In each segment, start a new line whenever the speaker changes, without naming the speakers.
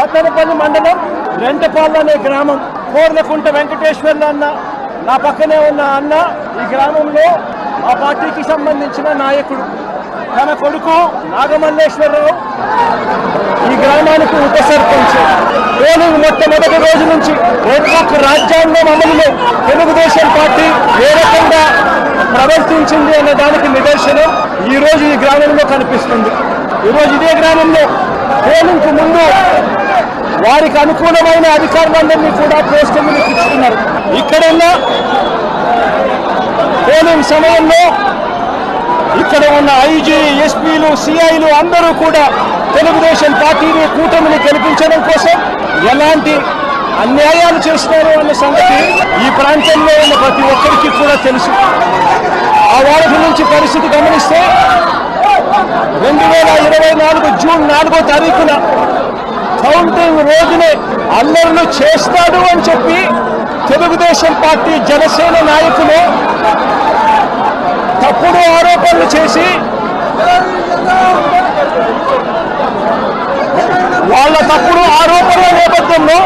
సత్తెనపల్లి మండలం రెంటపాళ్ళు అనే గ్రామం. కోర్లకుంట వెంకటేశ్వర్లు అన్న నా పక్కనే ఉన్న అన్న ఈ గ్రామంలో ఆ పార్టీకి సంబంధించిన నాయకుడు. తన కొడుకు నాగమల్లేశ్వరరావు ఈ గ్రామానికి ఉప సర్పంచ్. పోలింగ్ మొట్టమొదటి రోజు నుంచి రెడ్ రాజ్యాంగం అమలులో తెలుగుదేశం పార్టీ ఏ రకంగా ప్రవర్తించింది అనే దానికి నిదర్శనం ఈ రోజు ఈ గ్రామంలో కనిపిస్తుంది. ఈరోజు ఇదే గ్రామంలో పోలింగ్ ముందు వారికి అనుకూలమైన అధికారులందరినీ కూడా పోస్టులు ఇచ్చుకున్నారు ఇక్కడున్న పోలింగ్ సమయంలో ఇక్కడ ఉన్న ఐజీ ఎస్పీలు సిఐలు అందరూ కూడా తెలుగుదేశం పార్టీని కూటమిని గెలిపించడం కోసం ఎలాంటి అన్యాయాలు చేస్తున్నారు అన్న సంగతి ఈ ప్రాంతంలో ఉన్న ప్రతి ఒక్కరికి కూడా తెలుసు. ఆ వారధి నుంచి పరిస్థితి గమనిస్తే రెండు వేల ఇరవై నాలుగు జూన్ నాలుగో తారీఖున కౌంటింగ్ రోజునే అల్లర్లు చేస్తాడు అని చెప్పి తెలుగుదేశం పార్టీ జనసేన నాయకులు తప్పుడు ఆరోపణలు చేసి వాళ్ళ తప్పుడు ఆరోపణల నేపథ్యంలో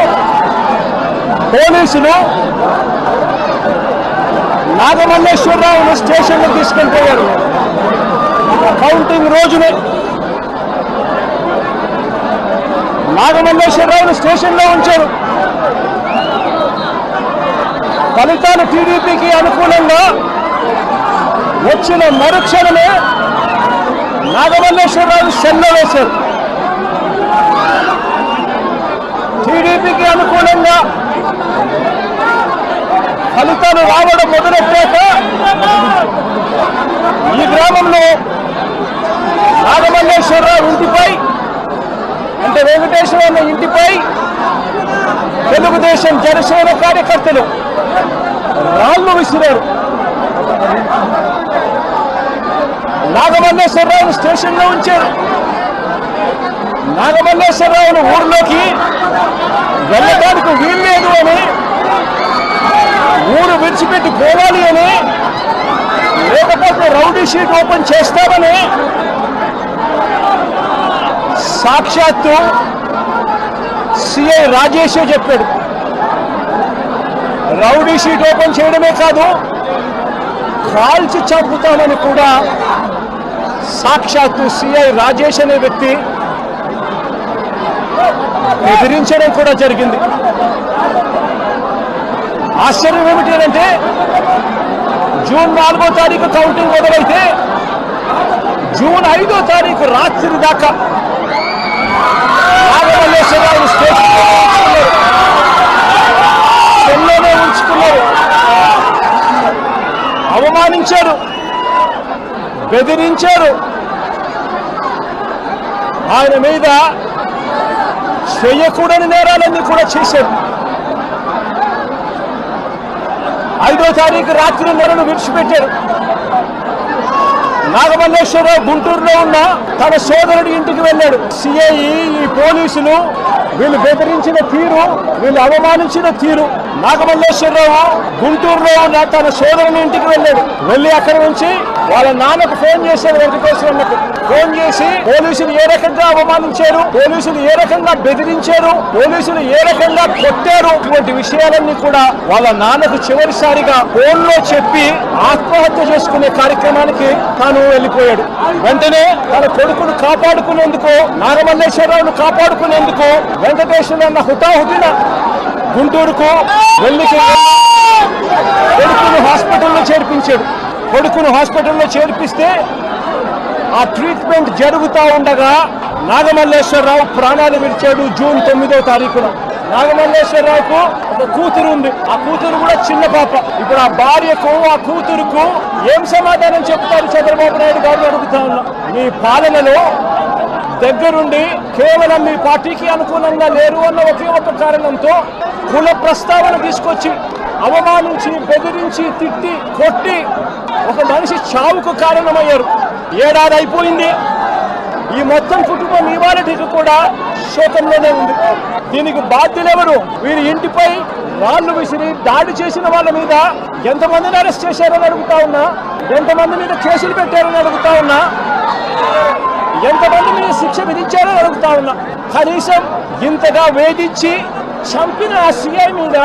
పోలీసులు నాగమల్లేశ్వరరావును స్టేషన్లో తీసుకెళ్ళిపోయారు. కౌంటింగ్ రోజునే. నాగమల్లేశ్వరరావును స్టేషన్లో ఉంచారు. ఫలితాలు టీడీపీకి అనుకూలంగా వచ్చిన మరుక్షణమే నాగమల్లేశ్వరరావు సెల్లో వేశారు. టీడీపీకి అనుకూలంగా ఫలితాలు రావడం మొదలెట్టాక ఈ గ్రామంలో నాగమల్లేశ్వరరావు ఇంటిపై అంటే వెంకటేశ్వర ఇంటిపై తెలుగుదేశం జనసేన కార్యకర్తలు రాళ్ళు విసిరారు. నాగమల్లేశ్వరరావును స్టేషన్లో ఉంచారు. నాగమల్లేశ్వరరావును ఊర్లోకి వెళ్ళడానికి వీల్లేదు అని ఊరు విడిచిపెట్టి పోవాలి అని లేకపోతే రౌడీ షీట్ ఓపెన్ చేస్తామని సాక్షాత్తు సిఐ రాజేష్ చెప్పాడు. రౌడీ షీట్ ఓపెన్ చేయడమే కాదు కాల్చి చంపుతామని కూడా సాక్షాత్తు సిఐ రాజేష్ అనే వ్యక్తి బెదిరించడం కూడా జరిగింది. ఆశ్చర్యం ఏమిటి అంటే జూన్ నాలుగో తారీఖు కౌంటింగ్ మొదలైతే జూన్ ఐదో తారీఖు రాత్రి దాకా రాఘవల్లేశ్వరరావు స్టేషన్లో సెల్లోనే ఉంచుకున్నారు. అవమానించారు. బెదిరించారు. ఆయన మీద చేయకూడని నేరాలన్నీ కూడా చేశారు. ఐదో తారీఖు రాత్రి నెలను విడిచిపెట్టారు నాగమల్లేశ్వరరావు గుంటూరులో ఉన్న తన సోదరుడి ఇంటికి వెళ్ళాడు. సిఐ ఈ పోలీసులు వీళ్ళు బెదిరించిన తీరు వీళ్ళు అవమానించిన తీరు. నాగమల్లేశ్వరరావు గుంటూరులో ఉన్న తన సోదరుని ఇంటికి వెళ్ళాడు. వెళ్ళి అక్కడి నుంచి వాళ్ళ నాన్నకు ఫోన్ చేశారు వెంకటేశ్వరన్నకు ఫోన్ చేసి పోలీసులు ఏ రకంగా అవమానించారు పోలీసులు ఏ రకంగా బెదిరించారు పోలీసులు ఏ రకంగా కొట్టారు ఇటువంటి విషయాలన్నీ కూడా వాళ్ళ నాన్నకు చివరిసారిగా ఫోన్లో చెప్పి ఆత్మహత్య చేసుకునే కార్యక్రమానికి తాను వెళ్ళిపోయాడు. వెంటనే తన కొడుకును కాపాడుకునేందుకు నాగమల్లేశ్వరరావును కాపాడుకునేందుకు వెంకటేశ్వర హుటాహుటిన గుంటూరుకు వెళ్ళి కొడుకును హాస్పిటల్లో చేర్పించాడు. కొడుకును హాస్పిటల్లో చేర్పిస్తే ఆ ట్రీట్మెంట్ జరుగుతూ ఉండగా నాగమల్లేశ్వరరావు ప్రాణాలు విడిచాడు జూన్ తొమ్మిదో తారీఖున. నాగమల్లేశ్వరరావుకు ఒక కూతురు ఉంది. ఆ కూతురు కూడా చిన్న పాప. ఇప్పుడు ఆ భార్యకు ఆ కూతురుకు ఏం సమాధానం చెప్తారు చంద్రబాబు నాయుడు గారు అడుగుతా ఉన్నా. మీ పాలనలో దగ్గరుండి కేవలం మీ పార్టీకి అనుకూలంగా లేరు అన్న ఒకే ఒక కారణంతో కుల ప్రస్తావన తీసుకొచ్చి అవమానించి బెదిరించి తిట్టి కొట్టి ఒక మనిషి చావుకు కారణమయ్యారు. ఏడాది అయిపోయింది. ఈ మొత్తం కుటుంబం ఇవాళకి కూడా శోకంలోనే ఉంది. దీనికి బాధ్యులెవరు వీరి ఇంటిపై రాళ్ళు విసిరి దాడి చేసిన వాళ్ళ మీద ఎంతమందిని అరెస్ట్ చేశారని అడుగుతా ఉన్నా? ఎంతమంది మీద కేసులు పెట్టారని అడుగుతా ఉన్నా? ఎంతమంది మీద శిక్ష విధించారో అడుగుతా ఉన్నా. కనీసం ఇంతగా వేధించి చంపిన ఆ సీఐ మీద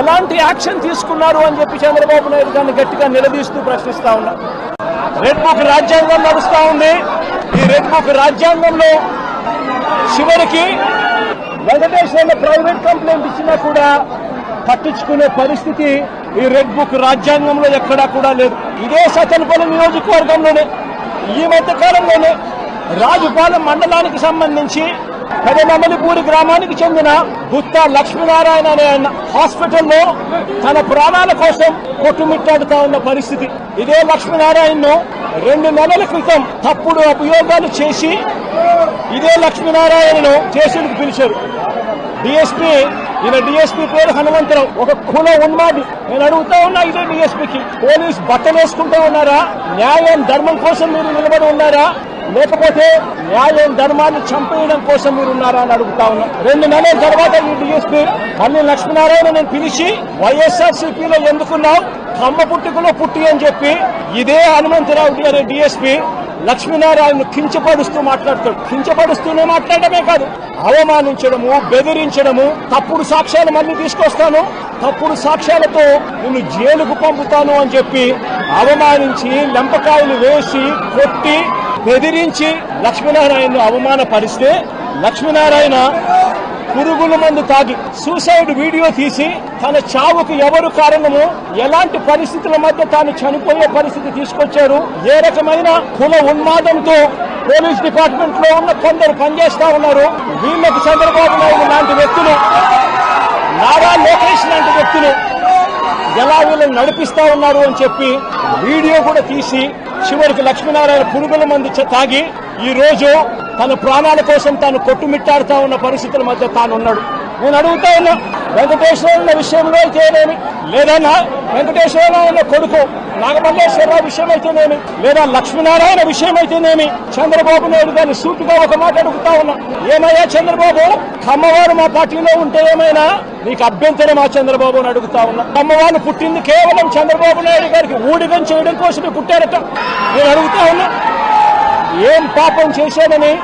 ఎలాంటి యాక్షన్ తీసుకున్నారు అని చెప్పి చంద్రబాబు నాయుడు గారిని గట్టిగా నిలదీస్తూ ప్రశ్నిస్తా ఉన్నా. రెడ్ బుక్ రాజ్యాంగం నడుస్తా ఉంది. ఈ రెడ్ బుక్ రాజ్యాంగంలో చివరికి వెంకటేశ్వర్ల ప్రైవేట్ కంప్లైంట్ ఇచ్చినా కూడా పట్టించుకునే పరిస్థితి ఈ రెడ్ బుక్ రాజ్యాంగంలో ఎక్కడా కూడా లేదు. ఇదే సతనపల్లి నియోజకవర్గంలోనే ఈ మధ్య కాలంలోనే రాజుపాలెం మండలానికి సంబంధించి పెదమమలిపూరి గ్రామానికి చెందిన గుత్తా లక్ష్మీనారాయణ అనే హాస్పిటల్లో తన ప్రాణాల కోసం కొట్టుమిట్టాడుతా ఉన్న పరిస్థితి. ఇదే లక్ష్మీనారాయణను రెండు నెలల క్రితం తప్పుడు అభియోగాలు చేసి ఇదే లక్ష్మీనారాయణను చేసేందుకు పిలిచారు. డిఎస్పీ ఈయన డిఎస్పీ పేరు హనుమంతరావు. ఒక కుల ఉన్మాది. నేను అడుగుతా ఉన్నా ఇదే డిఎస్పీకి. పోలీస్ బట్టలు వేసుకుంటూ ఉన్నారా? న్యాయం ధర్మం కోసం మీరు నిలబడి ఉన్నారా? లేకపోతే న్యాయం ధర్మాన్ని చంపేయడం కోసం మీరున్నారా అని అడుగుతా ఉన్నా. రెండు నెలల తర్వాత ఈ డిఎస్పీ మళ్ళీ లక్ష్మీనారాయణ నేను పిలిచి వైఎస్ఆర్ సిపిలో ఎందుకున్నావు? కమ్మ పుట్టుకలో పుట్టి అని చెప్పి ఇదే హనుమంతరావు గారి డిఎస్పీ లక్ష్మీనారాయణ కించపరుస్తూ మాట్లాడతాడు కించపరుస్తూనే మాట్లాడమే కాదు అవమానించడము బెదిరించడము తప్పుడు సాక్ష్యాలు మళ్ళీ తీసుకొస్తాను. తప్పుడు సాక్ష్యాలతో నిన్ను జైలుకు పంపుతాను అని చెప్పి అవమానించి లెంపకాయలు వేసి కొట్టి బెదిరించి లక్ష్మీనారాయణను అవమానపరిస్తే లక్ష్మీనారాయణ పురుగుల మందు తాగి సూసైడ్ వీడియో తీసి తన చావుకు ఎవరు కారణము? ఎలాంటి పరిస్థితుల మధ్య తాను చనిపోయే పరిస్థితి తీసుకొచ్చారు? ఏ రకమైన కుల ఉన్మాదంతో పోలీస్ డిపార్ట్మెంట్లో ఉన్న కొందరు పనిచేస్తా ఉన్నారు. వీళ్ళకి చంద్రబాబు నాయుడు లాంటి వ్యక్తులు నారా లోకేష్ లాంటి వ్యక్తులు ఎలా వీళ్ళని నడిపిస్తా ఉన్నారు అని చెప్పి వీడియో కూడా తీసి చివరికి లక్ష్మీనారాయణ పురుగుల మందు తాగి ఈ రోజు తన ప్రాణాల కోసం తాను కొట్టుమిట్టాడుతా ఉన్న పరిస్థితుల మధ్య తాను ఉన్నాడు నేను అడుగుతా ఉన్నా వెంకటేశ్వర విషయంలో అయితేనేమి? లేదన్నా వెంకటేశ్వరరావు ఉన్న కొడుకు నాగమల్లేశ్వరరావు విషయం అయితేనేమి? లేదా లక్ష్మీనారాయణ విషయం అయితేనేమి? చంద్రబాబు నాయుడు గారిని సూటిగా ఒక మాట అడుగుతా ఉన్నా ఏమయ్యా చంద్రబాబు? కమ్మవారు మా పార్టీలో ఉంటే ఏమైనా? నీకు అభ్యంతరం ఆ చంద్రబాబు అని అడుగుతా ఉన్నా. కమ్మవారు పుట్టింది కేవలం చంద్రబాబు నాయుడు గారికి ఊడిగం చేయడం కోసమే పుట్టారట. నేను అడుగుతా ఉన్నా ఏం పాపం చేశానని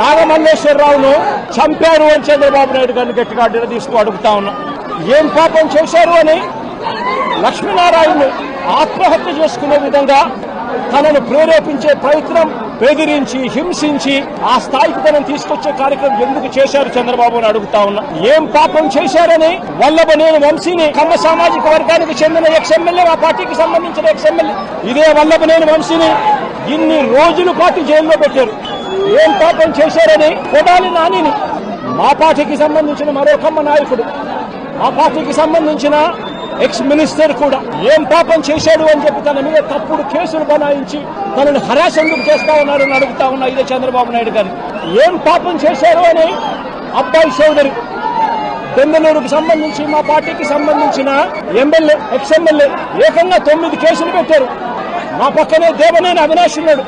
నాగమల్లేశ్వరరావును చంపారు అని చంద్రబాబు నాయుడు గారిని గట్టిగా నిలదీస్తూ అడుగుతా ఉన్నా. ఏం పాపం చేశారు అని లక్ష్మీనారాయణను ఆత్మహత్య చేసుకునే విధంగా తనను ప్రేరేపించే ప్రయత్నం బెదిరించి హింసించి ఆ స్థాయికి తనను తీసుకొచ్చే కార్యక్రమం ఎందుకు చేశారు చంద్రబాబు అని అడుగుతా ఉన్నా. ఏం పాపం చేశారని వల్లభనేని వంశీని కమ్మ సామాజిక వర్గానికి చెందిన ఎక్స్ఎమ్మెల్యే ఆ పార్టీకి సంబంధించిన ఎక్స్ఎమ్మెల్యే ఇదే వల్లభనేని వంశీని ఇన్ని రోజుల పాటు జైల్లో పెట్టారు. ఏం పాపం చేశారని కొడాలి నానిని. మా పార్టీకి సంబంధించిన మరొకమ్మ నాయకుడు. ఆ పార్టీకి సంబంధించిన ఎక్స్ మినిస్టర్ కూడా. ఏం పాపం చేశాడు అని చెప్పి తన మీద తప్పుడు కేసులు బనాయించి తనని హరాస్ ఎందుకు చేస్తా ఉన్నారని అడుగుతా ఉన్నా ఇదే చంద్రబాబు నాయుడు గారు. ఏం పాపం చేశారు అని అబ్బాయి సోదరి బెంగళూరుకు సంబంధించి మా పార్టీకి సంబంధించిన ఎమ్మెల్యే ఎక్స్ ఎమ్మెల్యే ఏకంగా తొమ్మిది కేసులు పెట్టారు. మా పక్కనే దేవనేని అవినాష్ ఉన్నాడు.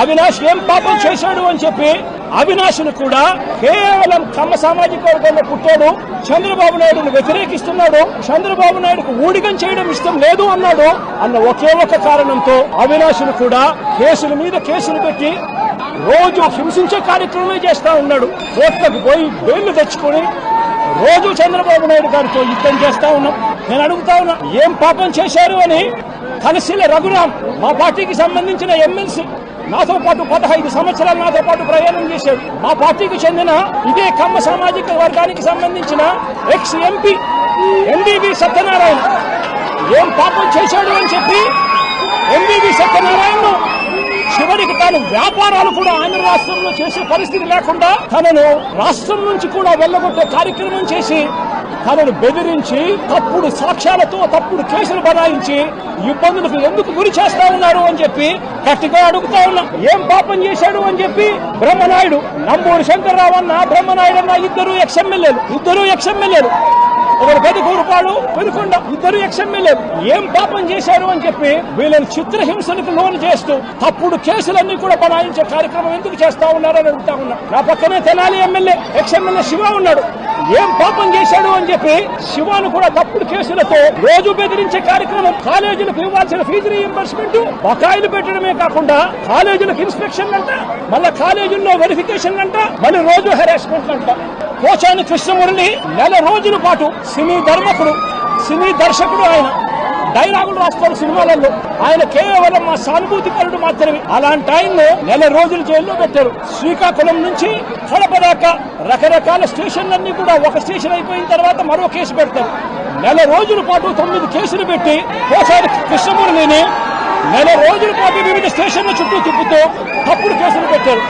అవినాష్ ఏం పాపం చేశాడు అని చెప్పి అవినాష్ను కూడా కేవలం కమ్మ సామాజిక వర్గంలో పుట్టాడు. చంద్రబాబు నాయుడును వ్యతిరేకిస్తున్నాడు. చంద్రబాబు నాయుడుకు ఊడిగం చేయడం ఇష్టం లేదు అన్నాడు. అన్న ఒకే ఒక కారణంతో అవినాష్ను కూడా కేసుల మీద కేసులు పెట్టి రోజు హింసించే కార్యక్రమమే చేస్తా ఉన్నాడు. కోర్టులకు పోయి బెయిల్ తెచ్చుకొని రోజు చంద్రబాబు నాయుడు గారితో యుద్ధం చేస్తా ఉన్నాం. నేను అడుగుతా ఉన్నా ఏం పాపం చేశారు అని కనసిల రఘురాం మా పార్టీకి సంబంధించిన ఎమ్మెల్సీ నాతో పాటు పదహైదు సంవత్సరాలు నాతో పాటు ప్రయాణం చేశాడు. మా పార్టీకి చెందిన ఇదే కమ్మ సామాజిక వర్గానికి సంబంధించిన ఎక్స్ ఎంపీ ఎండిబి సత్యనారాయణ. ఏం పాపం చేశాడు అని చెప్పి ఎంబీబీ సత్యనారాయణను చివరికి తాను వ్యాపారాలు కూడా ఆంధ్ర రాష్ట్రంలో చేసే పరిస్థితి లేకుండా తనను రాష్ట్రం నుంచి కూడా వెళ్ళగొట్టే కార్యక్రమం చేసి తనను బెదిరించి తప్పుడు సాక్ష్యాలతో తప్పుడు కేసులు బనాయించి ఇబ్బందులకు ఎందుకు గురి చేస్తా ఉన్నారు అని చెప్పి గట్టిగా అడుగుతా ఉన్నా. ఏం పాపం చేశాడు అని చెప్పి బ్రహ్మనాయుడు నంబూరి శంకర్రావు అన్న బ్రహ్మనాయుడు అన్న ఇద్దరు ఎక్స్ ఎమ్మెల్యేలు ఇద్దరు ఎక్స్ ఎమ్మెల్యేలు ఒకరు పెదకూరుపాడు పెనుకొండ ఇద్దరు ఎక్స్ఎమ్మెల్యే ఏం పాపం చేశారు అని చెప్పి వీళ్ళని చిత్రహింసలకు లోన్ చేస్తూ తప్పుడు కేసులన్నీ కూడా బనాయించే కార్యక్రమం ఎందుకు చేస్తా ఉన్నారని అడుగుతా ఉన్నా. నా పక్కనే తెనాలి ఎమ్మెల్యే ఎక్స్ఎమ్మెల్యే శివ ఉన్నాడు. ఏం పాపం చేశాడు అని చెప్పి శివాను కూడా తప్పుడు కేసులతో రోజు బెదిరించే కార్యక్రమం కాలేజీలకు ఇవ్వాల్సిన ఫీజు రీఎంబర్స్మెంట్ బకాయిలు పెట్టడమే కాకుండా కాలేజీలకు ఇన్స్పెక్షన్ అంట మళ్ళీ కాలేజీల్లో వెరిఫికేషన్ అంట మళ్ళీ రోజు హెరాస్మెంట్ అంట. పోచాని కృష్ణమురళి నెల రోజుల పాటు సినీ ధర్మకుడు సినీ దర్శకుడు ఆయన. డైలాగులు రాస్తారు సినిమాలలో. ఆయన కేవలం మా సానుభూతిపరుడు మాత్రమే. అలాంటి ఆయన్ను నెల రోజులు జైల్లో పెట్టారు. శ్రీకాకుళం నుంచి కడప దాకా రకరకాల స్టేషన్లన్నీ కూడా ఒక స్టేషన్ అయిపోయిన తర్వాత మరో కేసు పెడతారు. నెల రోజుల పాటు తొమ్మిది కేసులు పెట్టి పోసారి కృష్ణమూర్తిని నెల రోజుల పాటు వివిధ స్టేషన్ల చుట్టూ తిప్పుతూ తప్పుడు కేసులు పెట్టారు.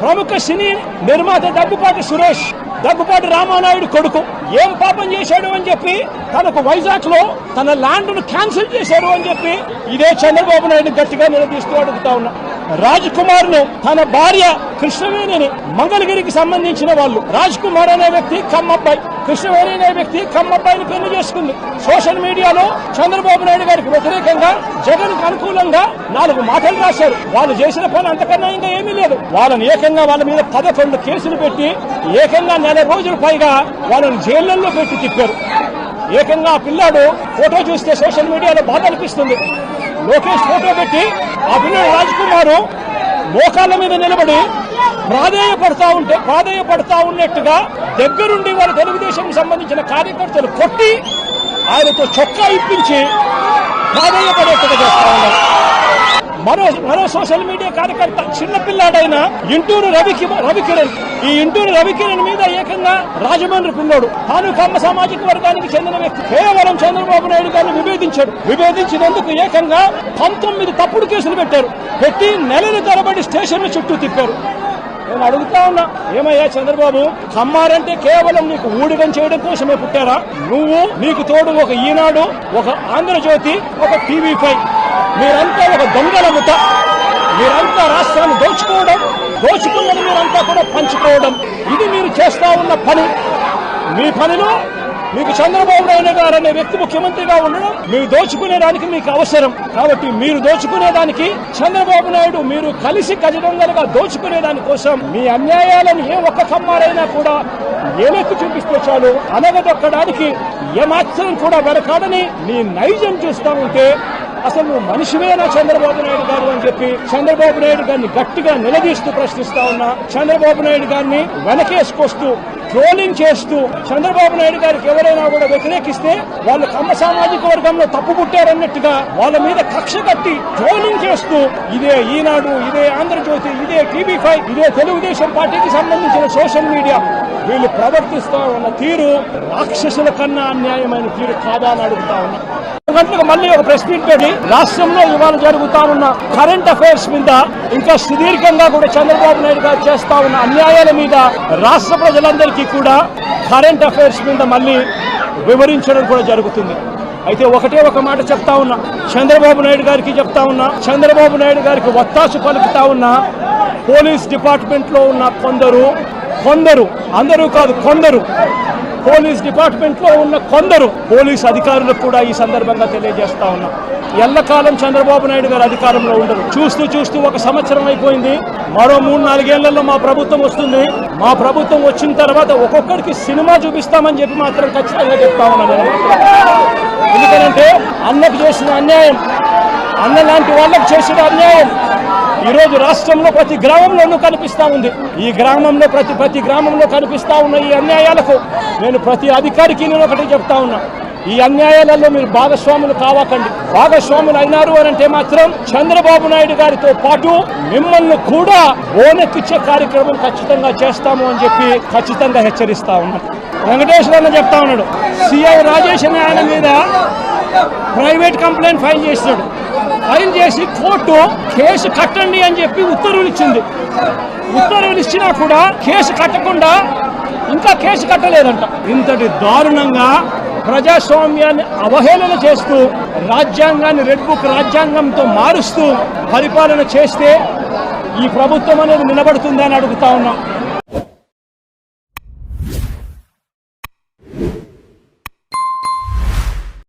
ప్రముఖ సినీ నిర్మాత దగ్గుపాటి సురేష్ దగ్గుపాటి రామానాయుడు కొడుకు. ఏం పాపం చేశాడు అని చెప్పి తనకు వైజాగ్లో తన ల్యాండ్ను క్యాన్సిల్ చేశాడు అని చెప్పి ఇదే చంద్రబాబు నాయుడు గట్టిగా నిలదీస్తూ అడుగుతా ఉన్నా. రాజ్ కుమార్ను తన భార్య కృష్ణవేణిని మంగళగిరికి సంబంధించిన వాళ్ళు. రాజ్ కుమార్ అనే వ్యక్తి కమ్మబ్బాయి. కృష్ణవేణి అనే వ్యక్తి కమ్మబ్బాయిని పెళ్ళి చేసుకుంది. సోషల్ మీడియాలో చంద్రబాబు నాయుడు గారికి వ్యతిరేకంగా జగన్కు అనుకూలంగా నాలుగు మాటలు రాశారు. వాళ్ళు చేసిన పని అంతకన్నా ఇంకా ఏమీ లేదు. వాళ్ళని ఏకంగా వాళ్ళ మీద పదకొండు కేసులు పెట్టి ఏకంగా నెల రోజుల పైగా వాళ్ళని జైళ్ళలో పెట్టి తిప్పారు. ఏకంగా ఆ పిల్లాడు ఫోటో చూస్తే సోషల్ మీడియాలో బాధ అనిపిస్తుంది. లోకేష్ ఫోటో పెట్టి ఆ పిల్లాడు రాజ్ మోకాళ్ళ మీద నిలబడి ప్రాధేయపడతా ఉంటే ప్రాధేయపడతా ఉన్నట్టుగా దగ్గరుండి వాళ్ళ తెలుగుదేశం సంబంధించిన కార్యకర్తలు కొట్టి ఆయనతో చొక్కా ఇప్పించి ప్రాధేయపడేట్టుగా చేస్తా ఉన్నారు. మరో మరో సోషల్ మీడియా కార్యకర్త చిన్నపిల్లాడైన ఇంటూరు రవికి రవికిరణ్ ఈ ఇంటూరు రవికిరణ్ మీద ఏకంగా రాజమండ్రి పిల్లోడు తాను కమ్మ సామాజిక వర్గానికి చెందిన వ్యక్తి కేవలం చంద్రబాబు నాయుడు గారిని విభేదించాడు. విభేదించినందుకు ఏకంగా పంతొమ్మిది తప్పుడు కేసులు పెట్టారు. పెట్టి నెలల తరబడి స్టేషన్ల చుట్టూ తిప్పారు. నేను అడుగుతా ఉన్నా ఏమయ్యా చంద్రబాబు? కమ్మారంటే కేవలం నీకు ఊడిగం చేయడం కోసమే పుట్టారా? నువ్వు నీకు తోడు ఒక ఈనాడు ఒక ఆంధ్రజ్యోతి ఒక టీవీ ఫైవ్. మీరంతా ఒక దొంగల ముఠ. మీరంతా రాష్ట్రాన్ని దోచుకోవడం దోచుకున్నది మీరంతా కూడా పంచుకోవడం. ఇది మీరు చేస్తా ఉన్న పని. మీ పనిలో మీకు చంద్రబాబు నాయుడు గారు అనే వ్యక్తి ముఖ్యమంత్రిగా ఉండడం మీరు దోచుకునేదానికి మీకు అవసరం. కాబట్టి మీరు దోచుకునేదానికి చంద్రబాబు నాయుడు మీరు కలిసి ఖచ్చితంగా దోచుకునే దానికోసం మీ అన్యాయాలను ఏ ఒక్క కమ్మారైనా కూడా ఏలెక్కి చూపిస్తే చాలు. అనగదొక్కడానికి ఏమాత్రం కూడా వెనకాడని నీ నైజం చూస్తా ఉంటే అసలు నువ్వు మనిషివేనా చంద్రబాబు నాయుడు గారు అని చెప్పి చంద్రబాబు నాయుడు గారిని గట్టిగా నిలదీస్తూ ప్రశ్నిస్తా ఉన్నా చంద్రబాబు నాయుడు గారిని వెనకేసుకొస్తూ ట్రోలింగ్ చేస్తూ చంద్రబాబు నాయుడు గారికి ఎవరైనా కూడా వ్యతిరేకిస్తే వాళ్ళు కమ్మ సామాజిక వర్గంలో తప్పు పుట్టారన్నట్టుగా వాళ్ళ మీద కక్ష కట్టి ట్రోలింగ్ చేస్తూ ఇదే ఈనాడు ఇదే ఆంధ్రజ్యోతి ఇదే టీవీ ఫైవ్ ఇదే తెలుగుదేశం పార్టీకి సంబంధించిన సోషల్ మీడియా. వీళ్ళు ప్రవర్తిస్తా ఉన్న తీరు రాక్షసుల కన్నా అన్యాయమైన తీరు కాదా అని అడుగుతా ఉన్నా. గంటలకు మళ్ళీ ఒక ప్రెస్ మీట్ పెట్టి రాష్ట్రంలో ఇవాళ జరుగుతా ఉన్న కరెంట్ అఫైర్స్ మీద ఇంకా సుదీర్ఘంగా కూడా చంద్రబాబు నాయుడు గారు చేస్తా ఉన్న అన్యాయాల మీద రాష్ట్ర ప్రజలందరికీ కూడా కరెంట్ అఫైర్స్ మీద మళ్ళీ వివరించడం కూడా జరుగుతుంది. అయితే ఒకటే ఒక మాట చెప్తా ఉన్నా. చంద్రబాబు నాయుడు గారికి చెప్తా ఉన్నా. చంద్రబాబు నాయుడు గారికి ఒత్తాసు పలుకుతా ఉన్నా. పోలీస్ డిపార్ట్మెంట్లో ఉన్న కొందరు కొందరు అందరూ కాదు కొందరు పోలీస్ డిపార్ట్మెంట్లో ఉన్న కొందరు పోలీస్ అధికారులకు కూడా ఈ సందర్భంగా తెలియజేస్తా ఉన్నా. ఎల్లకాలం చంద్రబాబు నాయుడు గారు అధికారంలో ఉండరు. చూస్తూ చూస్తూ ఒక సంవత్సరం అయిపోయింది. మరో మూడు నాలుగేళ్ళలో మా ప్రభుత్వం వస్తుంది. మా ప్రభుత్వం వచ్చిన తర్వాత ఒక్కొక్కరికి సినిమా చూపిస్తామని చెప్పి మాత్రం ఖచ్చితంగా చెప్తా ఉన్నాను ఎందుకంటే అన్నకు చేసిన అన్యాయం అన్న లాంటి వాళ్ళకు చేసిన అన్యాయం ఈరోజు రోజు రాష్ట్రంలో ప్రతి గ్రామంలోనూ కనిపిస్తూ ఉంది. ఈ గ్రామంలో ప్రతి ప్రతి గ్రామంలో కనిపిస్తూ ఉన్న ఈ అన్యాయాలకు నేను ప్రతి అధికారికి నేను ఒకటి చెప్తా ఉన్నా. ఈ అన్యాయాలలో మీరు భాగస్వాములు కావాకండి. భాగస్వాములు అయినారు అని అంటే మాత్రం చంద్రబాబు నాయుడు గారితో పాటు మిమ్మల్ని కూడా ఓనెక్కిచ్చే కార్యక్రమం ఖచ్చితంగా చేస్తాము అని చెప్పి ఖచ్చితంగా హెచ్చరిస్తా ఉన్నాం. వెంకటేశ్వర చెప్తా ఉన్నాడు. సిఐ రాజేష్ అనే ఆయన మీద ప్రైవేట్ కంప్లైంట్ ఫైల్ చేసినాడు. ఫైల్ చేసి కోర్టు కేసు కట్టండి అని చెప్పి ఉత్తర్వులు ఇచ్చింది ఉత్తర్వులు ఇచ్చినా కూడా కేసు కట్టకుండా ఇంకా కేసు కట్టలేదంట. ఇంతటి దారుణంగా ప్రజాస్వామ్యాన్ని అవహేళన చేస్తూ రాజ్యాంగాన్ని రెడ్ బుక్ రాజ్యాంగంతో మారుస్తూ పరిపాలన చేస్తే ఈ ప్రభుత్వం అనేది నిలబడుతుందని అడుగుతా ఉన్నాం.